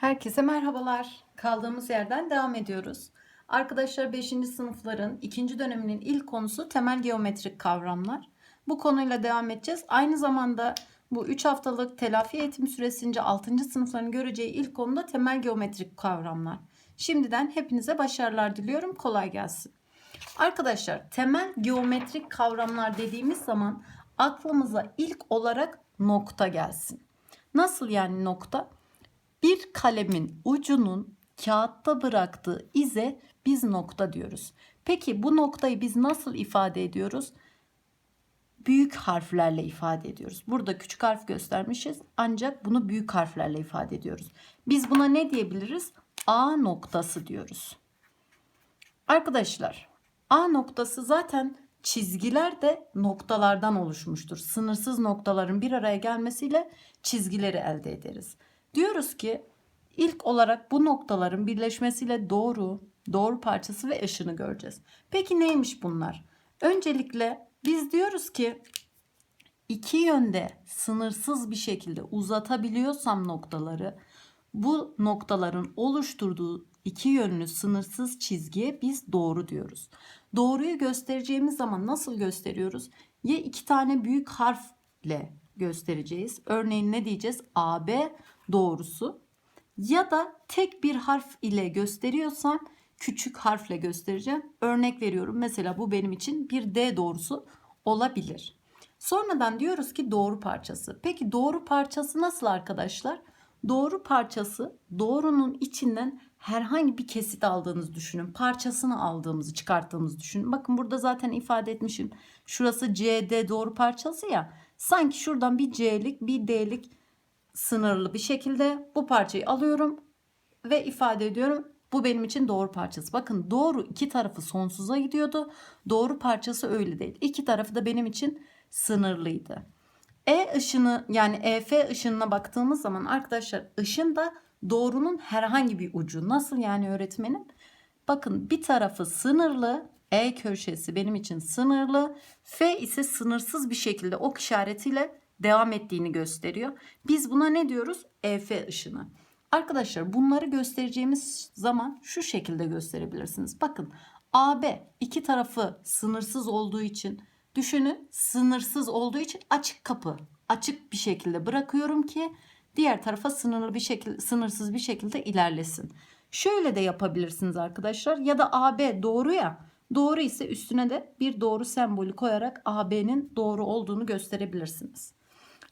Herkese merhabalar. Kaldığımız yerden devam ediyoruz. Arkadaşlar 5. sınıfların 2. döneminin ilk konusu temel geometrik kavramlar. Bu konuyla devam edeceğiz. Aynı zamanda bu 3 haftalık telafi eğitim süresince 6. sınıfların göreceği ilk konu da temel geometrik kavramlar. Şimdiden hepinize başarılar diliyorum. Kolay gelsin. Arkadaşlar temel geometrik kavramlar dediğimiz zaman aklımıza ilk olarak nokta gelsin. Nasıl yani nokta? Bir kalemin ucunun kağıtta bıraktığı ize biz nokta diyoruz. Peki bu noktayı biz nasıl ifade ediyoruz? Büyük harflerle ifade ediyoruz. Burada küçük harf göstermişiz ancak bunu büyük harflerle ifade ediyoruz. Biz buna ne diyebiliriz? A noktası diyoruz. Arkadaşlar A noktası zaten çizgiler de noktalardan oluşmuştur. Sınırsız noktaların bir araya gelmesiyle çizgileri elde ederiz. Diyoruz ki ilk olarak bu noktaların birleşmesiyle doğru, doğru parçası ve ışını göreceğiz. Peki neymiş bunlar? Öncelikle biz diyoruz ki iki yönde sınırsız bir şekilde uzatabiliyorsam noktaları bu noktaların oluşturduğu iki yönlü sınırsız çizgiye biz doğru diyoruz. Doğruyu göstereceğimiz zaman nasıl gösteriyoruz? Ya iki tane büyük harfle göstereceğiz. Örneğin ne diyeceğiz? AB doğrusu. Ya da tek bir harf ile gösteriyorsam küçük harfle göstereceğim. Örnek veriyorum. Mesela bu benim için bir D doğrusu olabilir. Sonradan diyoruz ki doğru parçası. Peki doğru parçası nasıl arkadaşlar? Doğru parçası doğrunun içinden herhangi bir kesit aldığınızı düşünün. Parçasını aldığımızı, çıkarttığımızı düşünün. Bakın burada zaten ifade etmişim. Şurası CD doğru parçası ya. Sanki şuradan bir C'lik, bir D'lik sınırlı bir şekilde bu parçayı alıyorum ve ifade ediyorum. Bu benim için doğru parçası. Bakın doğru iki tarafı sonsuza gidiyordu. Doğru parçası öyle değil. İki tarafı da benim için sınırlıydı. E ışını yani EF ışınına baktığımız zaman arkadaşlar ışın da doğrunun herhangi bir ucu. Nasıl yani öğretmenim? Bakın bir tarafı sınırlı. E köşesi benim için sınırlı. F ise sınırsız bir şekilde ok işaretiyle devam ettiğini gösteriyor. Biz buna ne diyoruz? EF ışını. Arkadaşlar bunları göstereceğimiz zaman şu şekilde gösterebilirsiniz. Bakın AB iki tarafı sınırsız olduğu için düşünün sınırsız olduğu için açık kapı açık bir şekilde bırakıyorum ki diğer tarafa sınırlı bir şekilde sınırsız bir şekilde ilerlesin. Şöyle de yapabilirsiniz arkadaşlar ya da AB doğru ya doğru ise üstüne de bir doğru sembolü koyarak AB'nin doğru olduğunu gösterebilirsiniz.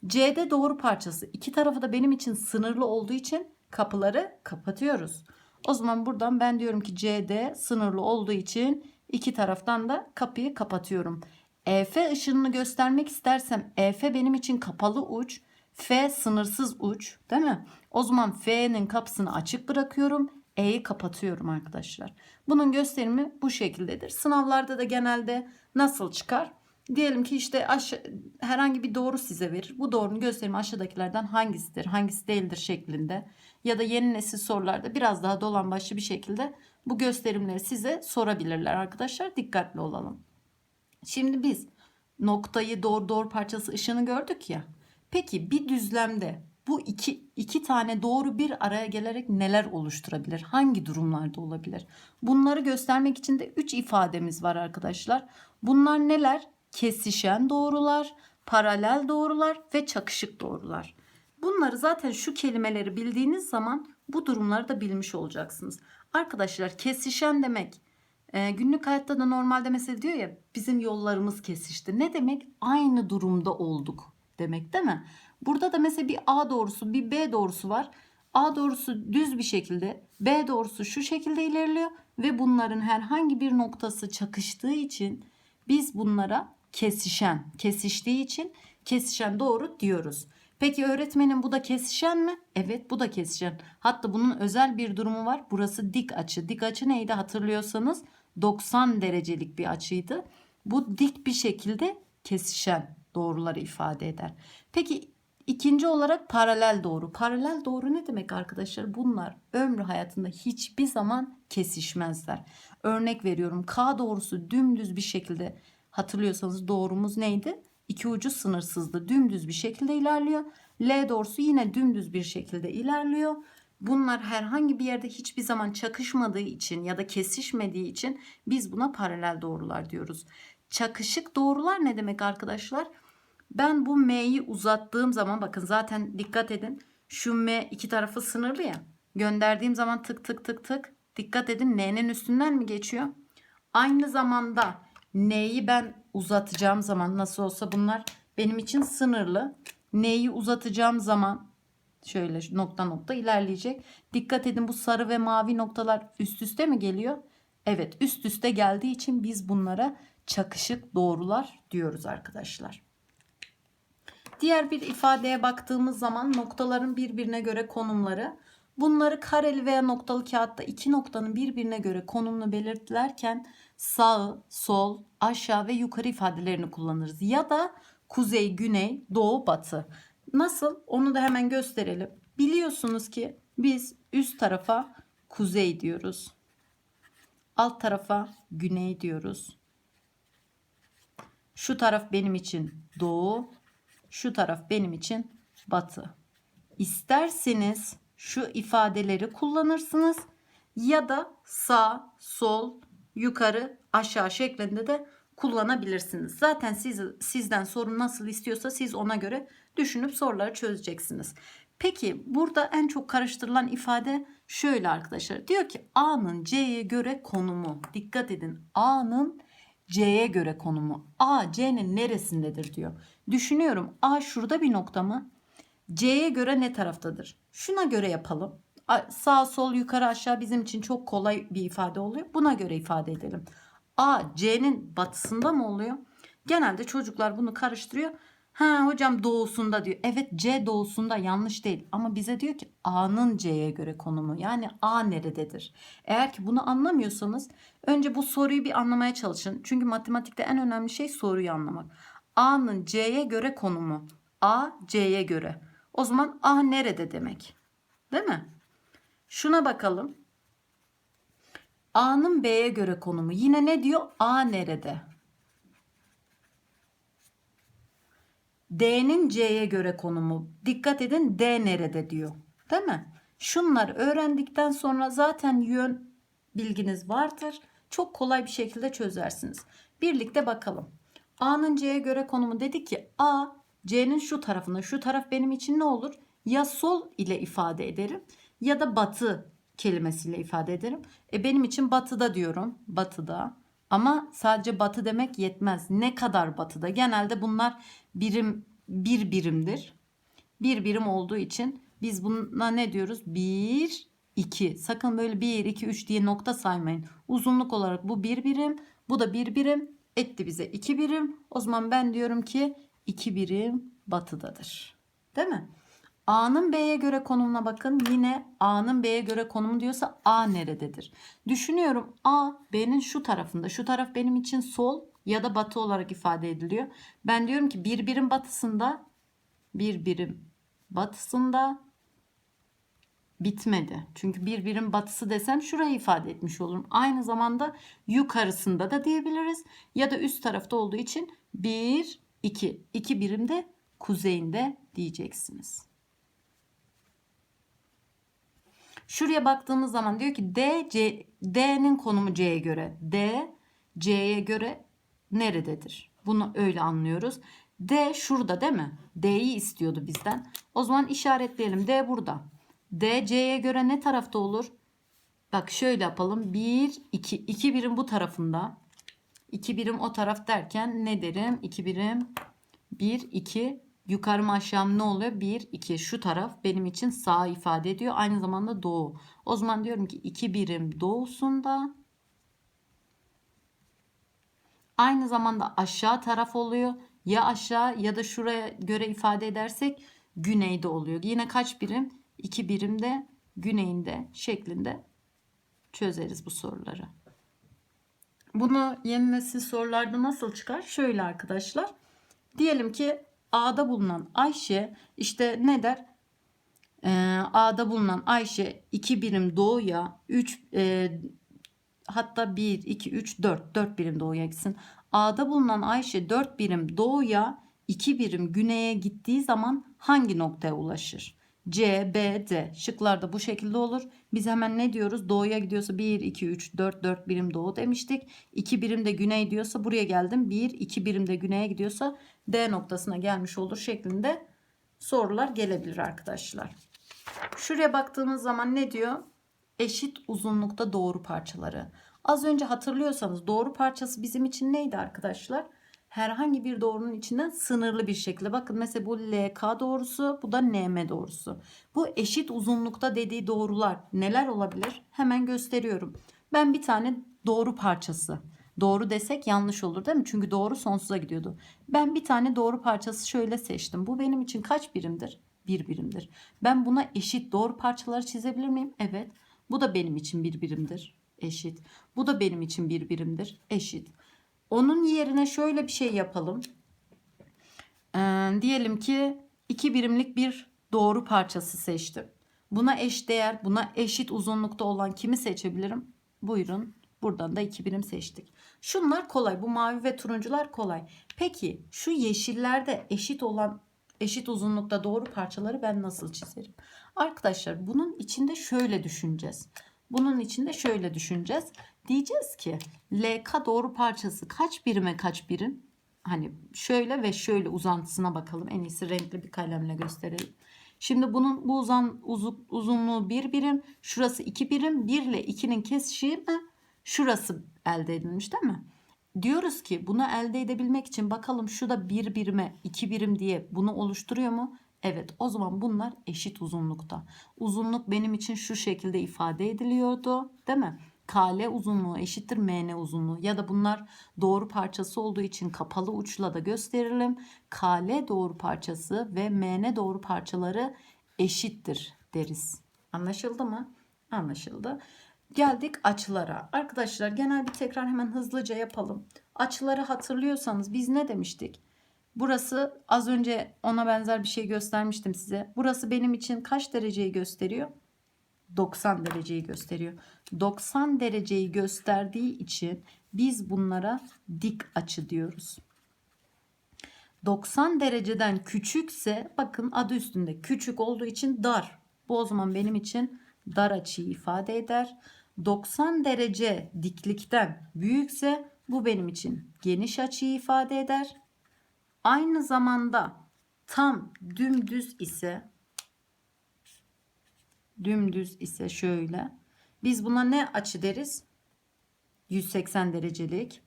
CD doğru parçası iki tarafı da benim için sınırlı olduğu için kapıları kapatıyoruz. O zaman buradan ben diyorum ki CD sınırlı olduğu için iki taraftan da kapıyı kapatıyorum. EF ışınını göstermek istersem EF benim için kapalı uç, F sınırsız uç değil mi? O zaman F'nin kapısını açık bırakıyorum. E'yi kapatıyorum arkadaşlar. Bunun gösterimi bu şekildedir. Sınavlarda da genelde nasıl çıkar? Diyelim ki işte aşağı, herhangi bir doğru size verir. Bu doğrunun gösterimi aşağıdakilerden hangisidir, hangisi değildir şeklinde. Ya da yeni nesil sorularda biraz daha dolan başlı bir şekilde bu gösterimleri size sorabilirler arkadaşlar. Dikkatli olalım. Şimdi biz noktayı doğru doğru parçası ışını gördük ya. Peki bir düzlemde bu iki, iki tane doğru bir araya gelerek neler oluşturabilir? Hangi durumlarda olabilir? Bunları göstermek için de üç ifademiz var arkadaşlar. Bunlar neler? Kesişen doğrular, paralel doğrular ve çakışık doğrular. Bunları zaten şu kelimeleri bildiğiniz zaman bu durumları da bilmiş olacaksınız. Arkadaşlar kesişen demek e, günlük hayatta da normalde mesela diyor ya bizim yollarımız kesişti. Ne demek? Aynı durumda olduk demek değil mi? Burada da mesela bir A doğrusu bir B doğrusu var. A doğrusu düz bir şekilde B doğrusu şu şekilde ilerliyor ve bunların herhangi bir noktası çakıştığı için biz bunlara kesişen, kesiştiği için kesişen doğru diyoruz. Peki öğretmenim bu da kesişen mi? Evet bu da kesişen. Hatta bunun özel bir durumu var. Burası dik açı. Dik açı neydi hatırlıyorsanız 90 derecelik bir açıydı. Bu dik bir şekilde kesişen doğruları ifade eder. Peki ikinci olarak paralel doğru. Paralel doğru ne demek arkadaşlar? Bunlar ömrü hayatında hiçbir zaman kesişmezler. Örnek veriyorum K doğrusu dümdüz bir şekilde hatırlıyorsanız doğrumuz neydi? İki ucu sınırsızdı. Dümdüz bir şekilde ilerliyor. L doğrusu yine dümdüz bir şekilde ilerliyor. Bunlar herhangi bir yerde hiçbir zaman çakışmadığı için ya da kesişmediği için biz buna paralel doğrular diyoruz. Çakışık doğrular ne demek arkadaşlar? Ben bu m'yi uzattığım zaman bakın zaten dikkat edin. Şu m iki tarafı sınırlı ya. Gönderdiğim zaman tık tık tık tık. Dikkat edin n'nin üstünden mi geçiyor? Aynı zamanda n'yi ben uzatacağım zaman nasıl olsa bunlar benim için sınırlı. N'yi uzatacağım zaman şöyle nokta nokta ilerleyecek. Dikkat edin bu sarı ve mavi noktalar üst üste mi geliyor? Evet üst üste geldiği için biz bunlara çakışık doğrular diyoruz arkadaşlar. Diğer bir ifadeye baktığımız zaman noktaların birbirine göre konumları. Bunları kareli veya noktalı kağıtta iki noktanın birbirine göre konumunu belirtilerken sağ, sol, aşağı ve yukarı ifadelerini kullanırız. Ya da kuzey, güney, doğu, batı. Nasıl? Onu da hemen gösterelim. Biliyorsunuz ki biz üst tarafa kuzey diyoruz. Alt tarafa güney diyoruz. Şu taraf benim için doğu, şu taraf benim için batı. İsterseniz şu ifadeleri kullanırsınız ya da sağ, sol, yukarı, aşağı şeklinde de kullanabilirsiniz. Zaten siz, sizden sorun nasıl istiyorsa siz ona göre düşünüp soruları çözeceksiniz. Peki burada en çok karıştırılan ifade şöyle arkadaşlar. Diyor ki A'nın C'ye göre konumu. Dikkat edin. A'nın C'ye göre konumu. A C'nin neresindedir diyor. Düşünüyorum A şurada bir nokta mı? C'ye göre ne taraftadır? Şuna göre yapalım. Sağ sol yukarı aşağı bizim için çok kolay bir ifade oluyor. Buna göre ifade edelim. A C'nin batısında mı oluyor? Genelde çocuklar bunu karıştırıyor. Ha hocam doğusunda diyor. Evet C doğusunda yanlış değil ama bize diyor ki A'nın C'ye göre konumu. Yani A nerededir? Eğer ki bunu anlamıyorsanız önce bu soruyu bir anlamaya çalışın. Çünkü matematikte en önemli şey soruyu anlamak. A'nın C'ye göre konumu. A C'ye göre. O zaman A nerede demek? Değil mi? Şuna bakalım. A'nın B'ye göre konumu. Yine ne diyor? A nerede? D'nin C'ye göre konumu. Dikkat edin D nerede diyor. Değil mi? Şunları öğrendikten sonra zaten yön bilginiz vardır. Çok kolay bir şekilde çözersiniz. Birlikte bakalım. A'nın C'ye göre konumu dedik ki A C'nin şu tarafında. Şu taraf benim için ne olur? Ya sol ile ifade ederim ya da batı kelimesiyle ifade ederim. E benim için batıda diyorum. Batıda. Ama sadece batı demek yetmez. Ne kadar batıda? Genelde bunlar birim bir birimdir. Bir birim olduğu için biz buna ne diyoruz? 1 2. Sakın böyle 1 2 3 diye nokta saymayın. Uzunluk olarak bu bir birim, bu da bir birim etti bize 2 birim. O zaman ben diyorum ki 2 birim batıdadır. Değil mi? A'nın B'ye göre konumuna bakın. Yine A'nın B'ye göre konumu diyorsa A nerededir? Düşünüyorum A B'nin şu tarafında. Şu taraf benim için sol ya da batı olarak ifade ediliyor. Ben diyorum ki bir birim batısında bir birim batısında bitmedi. Çünkü bir birim batısı desem şurayı ifade etmiş olurum. Aynı zamanda yukarısında da diyebiliriz. Ya da üst tarafta olduğu için 1, 2. 2 birim de kuzeyinde diyeceksiniz. Şuraya baktığımız zaman diyor ki D, C, D'nin konumu C'ye göre. D, C'ye göre nerededir? Bunu öyle anlıyoruz. D şurada değil mi? D'yi istiyordu bizden. O zaman işaretleyelim. D burada. D, C'ye göre ne tarafta olur? Bak şöyle yapalım. 1, 2. 2 birim bu tarafında. 2 birim o taraf derken ne derim? 2 birim 1, 2 yukarı mı aşağı mı ne oluyor? 1, 2 şu taraf benim için sağ ifade ediyor. Aynı zamanda doğu. O zaman diyorum ki 2 birim doğusunda aynı zamanda aşağı taraf oluyor. Ya aşağı ya da şuraya göre ifade edersek güneyde oluyor. Yine kaç birim? 2 birim de güneyinde şeklinde çözeriz bu soruları. Bunu yeni nesil sorularda nasıl çıkar? Şöyle arkadaşlar. Diyelim ki A'da bulunan Ayşe işte ne der? Ee, A'da bulunan Ayşe 2 birim doğuya 3 e, hatta 1, 2, 3, 4 4 birim doğuya gitsin. A'da bulunan Ayşe 4 birim doğuya 2 birim güneye gittiği zaman hangi noktaya ulaşır? C, B, D. Şıklarda bu şekilde olur. Biz hemen ne diyoruz? Doğuya gidiyorsa 1, 2, 3, 4, 4 birim doğu demiştik. 2 birim de güney diyorsa buraya geldim. 1, 2 birim de güneye gidiyorsa D noktasına gelmiş olur şeklinde sorular gelebilir arkadaşlar. Şuraya baktığımız zaman ne diyor? Eşit uzunlukta doğru parçaları. Az önce hatırlıyorsanız doğru parçası bizim için neydi arkadaşlar? Herhangi bir doğrunun içinden sınırlı bir şekilde. Bakın mesela bu LK doğrusu, bu da NM doğrusu. Bu eşit uzunlukta dediği doğrular neler olabilir? Hemen gösteriyorum. Ben bir tane doğru parçası. Doğru desek yanlış olur değil mi? Çünkü doğru sonsuza gidiyordu. Ben bir tane doğru parçası şöyle seçtim. Bu benim için kaç birimdir? Bir birimdir. Ben buna eşit doğru parçaları çizebilir miyim? Evet. Bu da benim için bir birimdir. Eşit. Bu da benim için bir birimdir. Eşit. Onun yerine şöyle bir şey yapalım. Ee, diyelim ki iki birimlik bir doğru parçası seçtim. Buna eş değer, buna eşit uzunlukta olan kimi seçebilirim? Buyurun. Buradan da iki birim seçtik. Şunlar kolay. Bu mavi ve turuncular kolay. Peki şu yeşillerde eşit olan eşit uzunlukta doğru parçaları ben nasıl çizerim? Arkadaşlar bunun içinde şöyle düşüneceğiz. Bunun içinde şöyle düşüneceğiz. Diyeceğiz ki LK doğru parçası kaç birime kaç birim? Hani şöyle ve şöyle uzantısına bakalım. En iyisi renkli bir kalemle gösterelim. Şimdi bunun bu uzan uzu- uzunluğu bir birim, şurası iki birim. 1 ile 2'nin kesişimi şurası elde edilmiş değil mi? Diyoruz ki bunu elde edebilmek için bakalım şu da bir birime iki birim diye bunu oluşturuyor mu? Evet o zaman bunlar eşit uzunlukta. Uzunluk benim için şu şekilde ifade ediliyordu değil mi? KL uzunluğu eşittir MN uzunluğu ya da bunlar doğru parçası olduğu için kapalı uçla da gösterelim. KL doğru parçası ve MN doğru parçaları eşittir deriz. Anlaşıldı mı? Anlaşıldı. Geldik açılara. Arkadaşlar genel bir tekrar hemen hızlıca yapalım. Açıları hatırlıyorsanız biz ne demiştik? Burası az önce ona benzer bir şey göstermiştim size. Burası benim için kaç dereceyi gösteriyor? 90 dereceyi gösteriyor. 90 dereceyi gösterdiği için biz bunlara dik açı diyoruz. 90 dereceden küçükse bakın adı üstünde küçük olduğu için dar. Bu o zaman benim için dar açıyı ifade eder. 90 derece diklikten büyükse bu benim için geniş açıyı ifade eder. Aynı zamanda tam dümdüz ise dümdüz ise şöyle. Biz buna ne açı deriz? 180 derecelik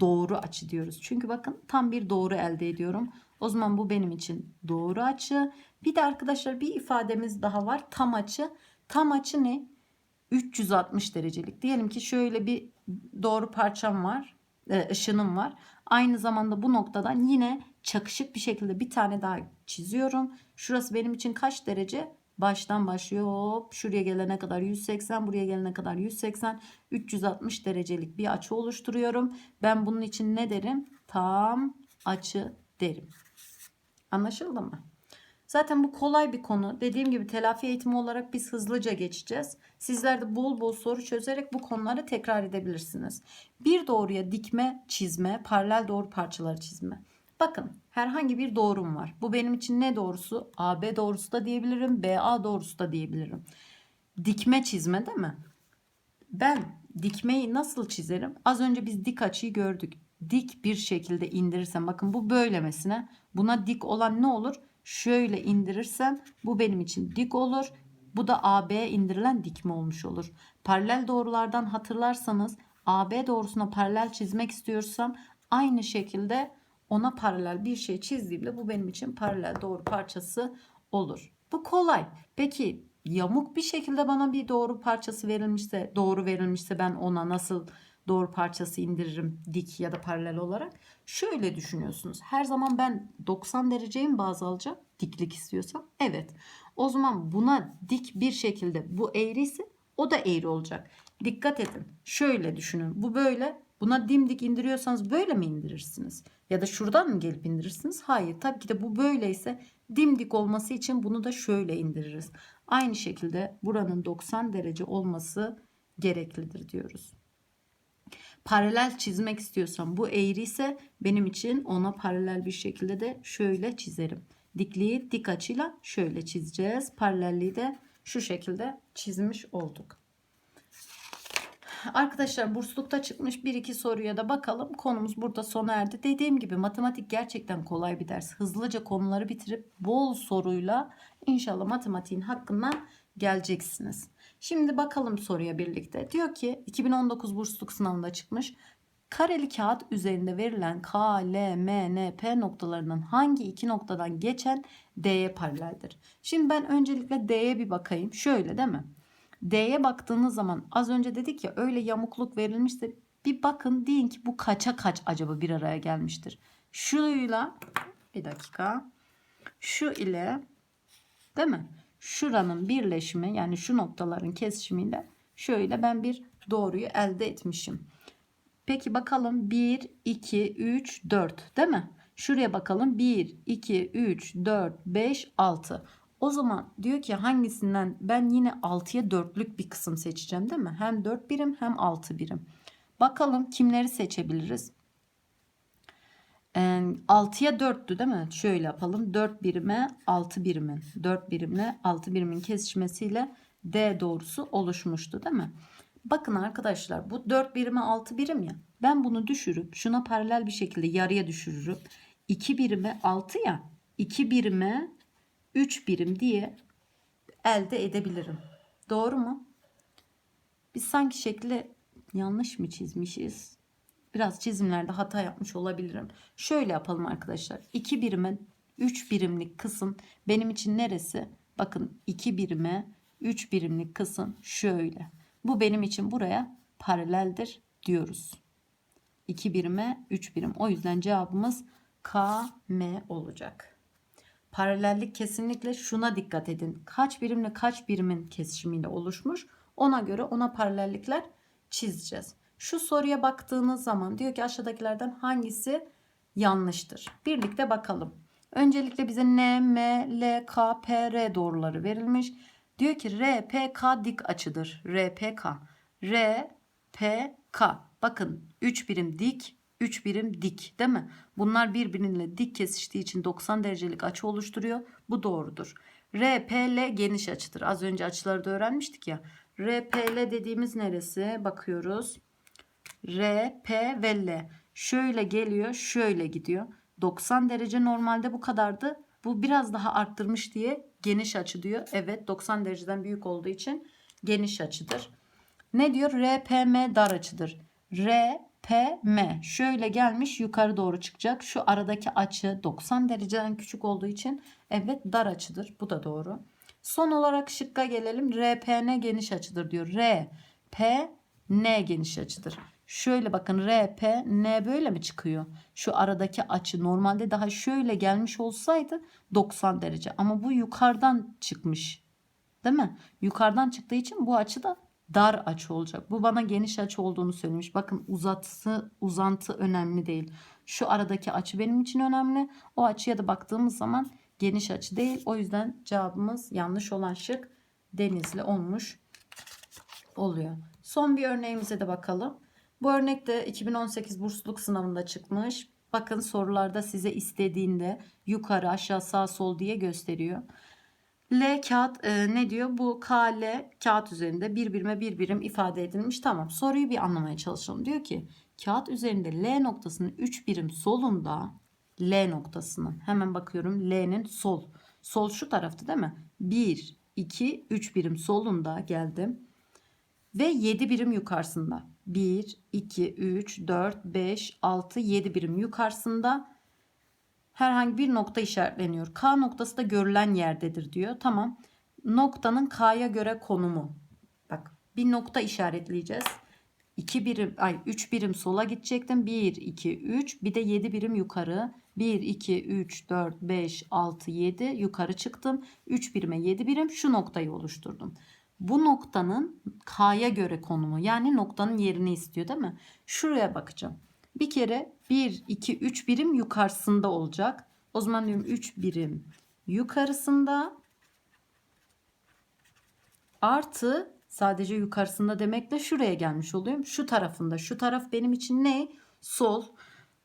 doğru açı diyoruz. Çünkü bakın tam bir doğru elde ediyorum. O zaman bu benim için doğru açı. Bir de arkadaşlar bir ifademiz daha var. Tam açı. Tam açı ne? 360 derecelik. Diyelim ki şöyle bir doğru parçam var. e, ışınım var. Aynı zamanda bu noktadan yine çakışık bir şekilde bir tane daha çiziyorum. Şurası benim için kaç derece? Baştan başlıyor. Hop şuraya gelene kadar 180, buraya gelene kadar 180, 360 derecelik bir açı oluşturuyorum. Ben bunun için ne derim? Tam açı derim. Anlaşıldı mı? Zaten bu kolay bir konu. Dediğim gibi telafi eğitimi olarak biz hızlıca geçeceğiz. Sizler de bol bol soru çözerek bu konuları tekrar edebilirsiniz. Bir doğruya dikme, çizme, paralel doğru parçaları çizme. Bakın herhangi bir doğrum var. Bu benim için ne doğrusu? AB doğrusu da diyebilirim, BA doğrusu da diyebilirim. Dikme çizme değil mi? Ben dikmeyi nasıl çizerim? Az önce biz dik açıyı gördük. Dik bir şekilde indirirsem bakın bu böylemesine buna dik olan ne olur? Şöyle indirirsem bu benim için dik olur. Bu da AB'ye indirilen dikme olmuş olur. Paralel doğrulardan hatırlarsanız AB doğrusuna paralel çizmek istiyorsam aynı şekilde ona paralel bir şey çizdiğimde bu benim için paralel doğru parçası olur. Bu kolay. Peki yamuk bir şekilde bana bir doğru parçası verilmişse, doğru verilmişse ben ona nasıl doğru parçası indiririm dik ya da paralel olarak? Şöyle düşünüyorsunuz. Her zaman ben 90 dereceyi mi baz alacağım? Diklik istiyorsam. Evet. O zaman buna dik bir şekilde bu eğri ise o da eğri olacak. Dikkat edin. Şöyle düşünün. Bu böyle. Buna dimdik indiriyorsanız böyle mi indirirsiniz? Ya da şuradan mı gelip indirirsiniz? Hayır. Tabii ki de bu böyleyse dimdik olması için bunu da şöyle indiririz. Aynı şekilde buranın 90 derece olması gereklidir diyoruz. Paralel çizmek istiyorsam bu eğri ise benim için ona paralel bir şekilde de şöyle çizerim. dikliği dik açıyla şöyle çizeceğiz. Paralelliği de şu şekilde çizmiş olduk. Arkadaşlar burslukta çıkmış bir iki soruya da bakalım. Konumuz burada sona erdi. Dediğim gibi matematik gerçekten kolay bir ders. Hızlıca konuları bitirip bol soruyla inşallah matematiğin hakkından geleceksiniz. Şimdi bakalım soruya birlikte. Diyor ki 2019 bursluluk sınavında çıkmış. Kareli kağıt üzerinde verilen K, L, M, N, P noktalarının hangi iki noktadan geçen D'ye paraleldir? Şimdi ben öncelikle D'ye bir bakayım. Şöyle değil mi? D'ye baktığınız zaman az önce dedik ya öyle yamukluk verilmişse bir bakın deyin ki bu kaça kaç acaba bir araya gelmiştir. Şuyla bir dakika şu ile değil mi? Şuranın birleşimi yani şu noktaların kesişimiyle şöyle ben bir doğruyu elde etmişim. Peki bakalım 1, 2, 3, 4 değil mi? Şuraya bakalım 1, 2, 3, 4, 5, 6. O zaman diyor ki hangisinden ben yine 6'ya 4'lük bir kısım seçeceğim değil mi? Hem 4 birim hem 6 birim. Bakalım kimleri seçebiliriz? Ee, 6'ya 4'tü değil mi? Şöyle yapalım. 4 birime 6 birimin. 4 birimle 6 birimin kesişmesiyle D doğrusu oluşmuştu değil mi? Bakın arkadaşlar bu 4 birime 6 birim ya. Ben bunu düşürüp şuna paralel bir şekilde yarıya düşürürüm. 2 birime 6 ya. 2 birime 3 birim diye elde edebilirim. Doğru mu? Biz sanki şekli yanlış mı çizmişiz? Biraz çizimlerde hata yapmış olabilirim. Şöyle yapalım arkadaşlar. 2 birime 3 birimlik kısım benim için neresi? Bakın 2 birime 3 birimlik kısım şöyle. Bu benim için buraya paraleldir diyoruz. 2 birime 3 birim. O yüzden cevabımız K, M olacak. Paralellik kesinlikle şuna dikkat edin. Kaç birimle kaç birimin kesişimiyle oluşmuş. Ona göre ona paralellikler çizeceğiz. Şu soruya baktığınız zaman diyor ki aşağıdakilerden hangisi yanlıştır? Birlikte bakalım. Öncelikle bize N, M, L, K, P, R doğruları verilmiş. Diyor ki R, P, K dik açıdır. R, P, K. R, P, K. Bakın 3 birim dik, 3 birim dik değil mi? Bunlar birbiriyle dik kesiştiği için 90 derecelik açı oluşturuyor. Bu doğrudur. R, P, L geniş açıdır. Az önce açıları da öğrenmiştik ya. R, P, L dediğimiz neresi? Bakıyoruz. R, P ve L. Şöyle geliyor, şöyle gidiyor. 90 derece normalde bu kadardı. Bu biraz daha arttırmış diye geniş açı diyor. Evet 90 dereceden büyük olduğu için geniş açıdır. Ne diyor? RPM dar açıdır. RPM şöyle gelmiş yukarı doğru çıkacak. Şu aradaki açı 90 dereceden küçük olduğu için evet dar açıdır. Bu da doğru. Son olarak şıkka gelelim. RPN geniş açıdır diyor. RPN geniş açıdır. Şöyle bakın RP N böyle mi çıkıyor? Şu aradaki açı normalde daha şöyle gelmiş olsaydı 90 derece ama bu yukarıdan çıkmış. Değil mi? Yukarıdan çıktığı için bu açı da dar açı olacak. Bu bana geniş açı olduğunu söylemiş. Bakın uzatı uzantı önemli değil. Şu aradaki açı benim için önemli. O açıya da baktığımız zaman geniş açı değil. O yüzden cevabımız yanlış olan şık denizli olmuş oluyor. Son bir örneğimize de bakalım. Bu örnekte 2018 bursluluk sınavında çıkmış. Bakın sorularda size istediğinde yukarı aşağı sağ sol diye gösteriyor. L kağıt e, ne diyor? Bu K, L kağıt üzerinde bir birime bir birim ifade edilmiş. Tamam soruyu bir anlamaya çalışalım. Diyor ki kağıt üzerinde L noktasının 3 birim solunda L noktasının hemen bakıyorum L'nin sol. Sol şu tarafta değil mi? 1, 2, 3 birim solunda geldim. Ve 7 birim yukarısında. 1, 2, 3, 4, 5, 6, 7 birim yukarısında herhangi bir nokta işaretleniyor. K noktası da görülen yerdedir diyor. Tamam. Noktanın K'ya göre konumu. Bak bir nokta işaretleyeceğiz. 2 birim ay 3 birim sola gidecektim. 1 2 3 bir de 7 birim yukarı. 1 2 3 4 5 6 7 yukarı çıktım. 3 birime 7 birim şu noktayı oluşturdum. Bu noktanın K'ya göre konumu yani noktanın yerini istiyor değil mi? Şuraya bakacağım. Bir kere 1, 2, 3 birim yukarısında olacak. O zaman diyorum 3 birim yukarısında artı sadece yukarısında demekle şuraya gelmiş oluyorum. Şu tarafında. Şu taraf benim için ne? Sol.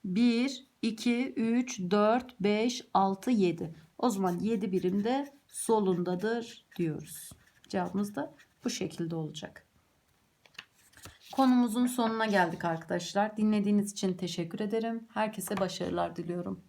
1, 2, 3, 4, 5, 6, 7. O zaman 7 birim de solundadır diyoruz. Cevabımız da bu şekilde olacak. Konumuzun sonuna geldik arkadaşlar. Dinlediğiniz için teşekkür ederim. Herkese başarılar diliyorum.